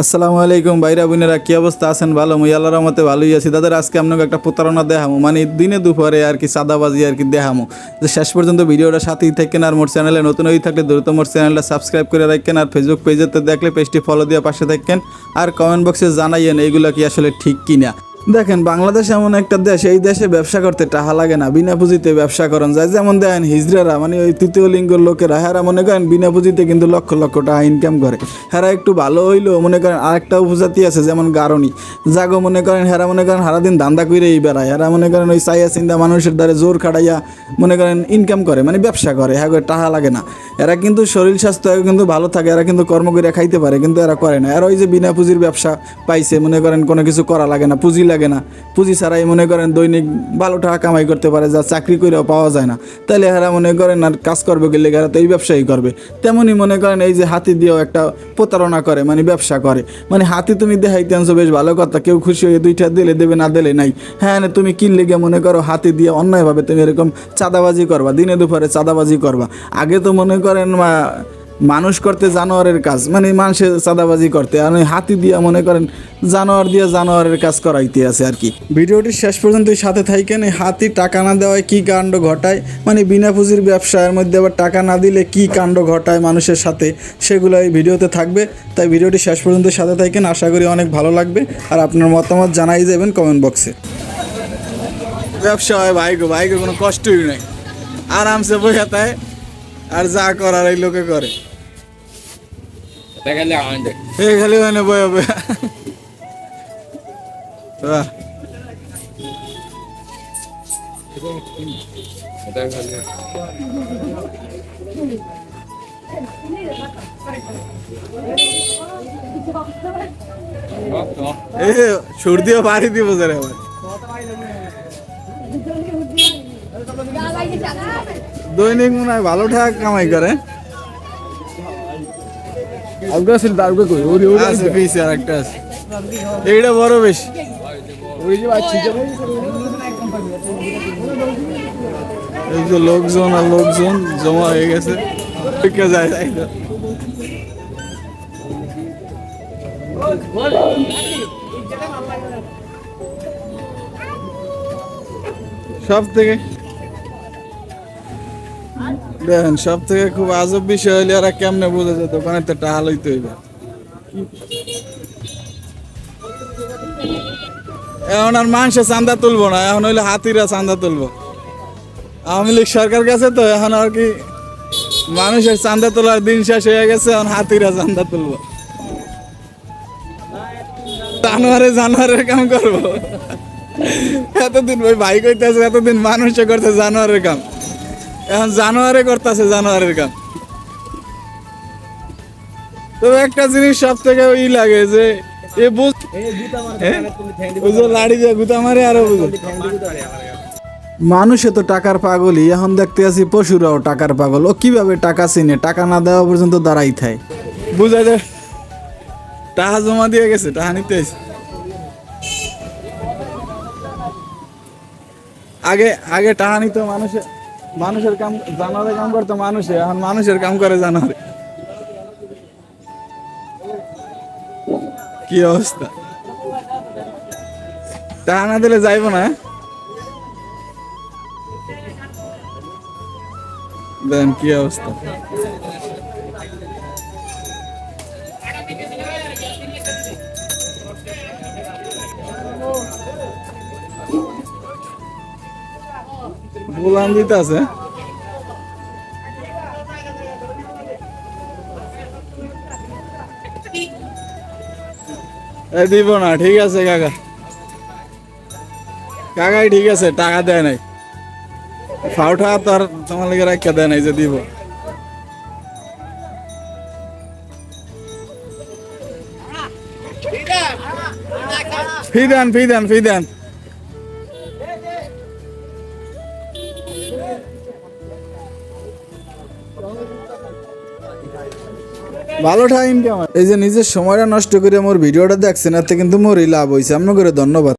আসসালামু আলাইকুম ভাইরা বোনেরা, কী অবস্থা আছেন? ভালো? মুই আল্লাহ রহমতে ভালোই আছি। দাদার আজকে আপনাকে একটা প্রতারণা দেখামো। মানে দিনে দুপুরে আর কি সাদাবাজি আর কি দেখামো। যে শেষ পর্যন্ত ভিডিওটা সাথেই থাকেন আর মোট চ্যানেলে নতুন হয়ে থাকলে দ্রুত মোর চ্যানেলটা সাবস্ক্রাইব করে রাখেন আর ফেসবুক পেজেতে দেখলে পেজটি ফলো দিয়ে পাশে থাকেন। আর কমেন্ট বক্সে জানাইয়েন এইগুলো কি আসলে ঠিক কিনা। দেখেন, বাংলাদেশ এমন একটা দেশ, এই দেশে ব্যবসা করতে টাহা লাগে না, বিনা পুঁজিতে ব্যবসা করেন যায়। যেমন দেখেন, হিজড়ারা মানে ওই তৃতীয় লিঙ্গের লোকেরা, হেরা মনে করেন বিনা পুঁজিতে কিন্তু লক্ষ লক্ষ টাকা ইনকাম করে। হেরা একটু ভালো হইলেও মনে করেন আরেকটা উপজাতি আছে, যেমন গারণী জাগো মনে করেন, হেরা মনে করেন সারাদিন ধান্দা করেই বেড়ায়। হেরা মনে করেন ওই চাইয়া চিন্তা মানুষের দ্বারা জোর খাটাইয়া মনে করেন ইনকাম করে মানে ব্যবসা করে হ্যাঁ টাকা লাগে না। এরা কিন্তু শরীর স্বাস্থ্য কিন্তু ভালো থাকে, এরা কিন্তু কর্ম করে খাইতে পারে, কিন্তু এরা করে না। এরা ওই যে বিনা পুঁজির ব্যবসা পাইছে, মনে করেন কোনো কিছু করা লাগে না, পুঁজি লাগে না। পুঁজি ছাড়াই মনে করেন দৈনিক ভালো টাকা কামাই করতে পারে, যা চাকরি করেও পাওয়া যায় না। তাইলে এরা মনে করেন আর কাজ করবে গেলে এরা তো এই ব্যবসায়ী করবে। তেমনই মনে করেন এই যে হাতি দিয়েও একটা প্রতারণা করে মানে ব্যবসা করে। মানে হাতি তুমি দেখাইতে আনছো, বেশ ভালো কথা, কেউ খুশি হয়ে দুইটা দিলে দেবে, না দিলে নাই। হ্যাঁ তুমি কিনলে গিয়ে মনে করো হাতি দিয়ে অন্যায়ভাবে তুমি এরকম চাঁদাবাজি করবা, দিনে দুপুরে চাঁদাবাজি করবা। আগে তো মনে করেন মা মানুষ করতে জানোয়ারের কাজ মানে মানুষের চাঁদাবাজি করতে। আর হাতি দিয়ে মনে করেন জানোয়ার দিয়ে জানোয়ারের কাজ করাইতে আছে আর কি। ভিডিওটি শেষ পর্যন্ত সাথে থাকেন হাতি টাকা না দেওয়ায় কি কাণ্ড ঘটায় মানে বিনা পুঁজির ব্যবসায়ের মধ্যে আবার টাকা না দিলে কি কাণ্ড ঘটায় মানুষের সাথে, সেগুলো এই ভিডিওতে থাকবে। তাই ভিডিওটি শেষ পর্যন্ত সাথে থাকেন আশা করি অনেক ভালো লাগবে। আর আপনার মতামত জানাই যাবেন কমেন্ট বক্সে। ব্যবসা হয় ভাইগো ভাইগো কোনো কষ্টই নাই। আরামসে বসে তাই আর যা করার এই লোকে করে। এই খালি বয়ে বয়ে। সর্দিও বাড়ি দিব যারে আবার দৈনিক মনে হয় ভালো টাকা কামাই করে। এইটা বড় বেশি। এই যে লোকজন আর লোকজন জমা হয়ে গেছে। যায় তাই তো। সব থেকে দেখেন সব থেকে খুব আজব বিষয় হইলে ওরা কেমনে বোঝা যায় দোকানে তো টাকা লইতে হইবে এখন আর মানুষে চান্দা তুলবো না, এখন হইলে হাতিরা চান্দা তুলবো। আওয়ামী লীগ সরকার গেছে তো, এখন আর কি মানুষের চান্দা তোলার দিন শেষ হয়ে গেছে, এখন হাতিরা চান্দা তুলবো। জানোয়ারে, জানুয়ারের কাম করব। এতদিন ওই ভাই কইতেছে, এতদিন মানুষে করতে জানোয়ারের কাম। এখন জানোয়ারে করতেছে জানোয়ারের কাম। তবে একটা জিনিস সব থেকে ওই লাগে যে এ বুঝ? লাড়ি দিয়ে গুতা মারে আরও বুঝো। মানুষে তো টাকার পাগলই, এখন দেখতে আছি পশুরাও টাকার পাগল। ও কীভাবে টাকা চিনে? টাকা না দেওয়া পর্যন্ত দাঁড়াই থাকে বুঝা যায় টাকা জমা দিয়ে গেছে, টাকা নিতে আইছে। আগে আগে টাকা নিত মানুষে। মানুষের কাম জানারে কাম করতো মানুষে, এখন মানুষের কাম করে জানোয়ারে। কি অবস্থা? টাকা না দিলে যাইবো না দেন, কি অবস্থা? বুলান দিতে আছে। দিব না, ঠিক আছে কাকা। কাকাই ঠিক আছে, টাকা দেয় নাই। ফাউটা তো আর তোমার লাগে রাখা দেয় নাই যে দিব। ফি দেন ফি ভালো টাইম কেমন এই যে নিজের সময়টা নষ্ট করে মোর ভিডিওটা দেখছেন, এতে কিন্তু মোরই লাভ হয়েছে করে ধন্যবাদ।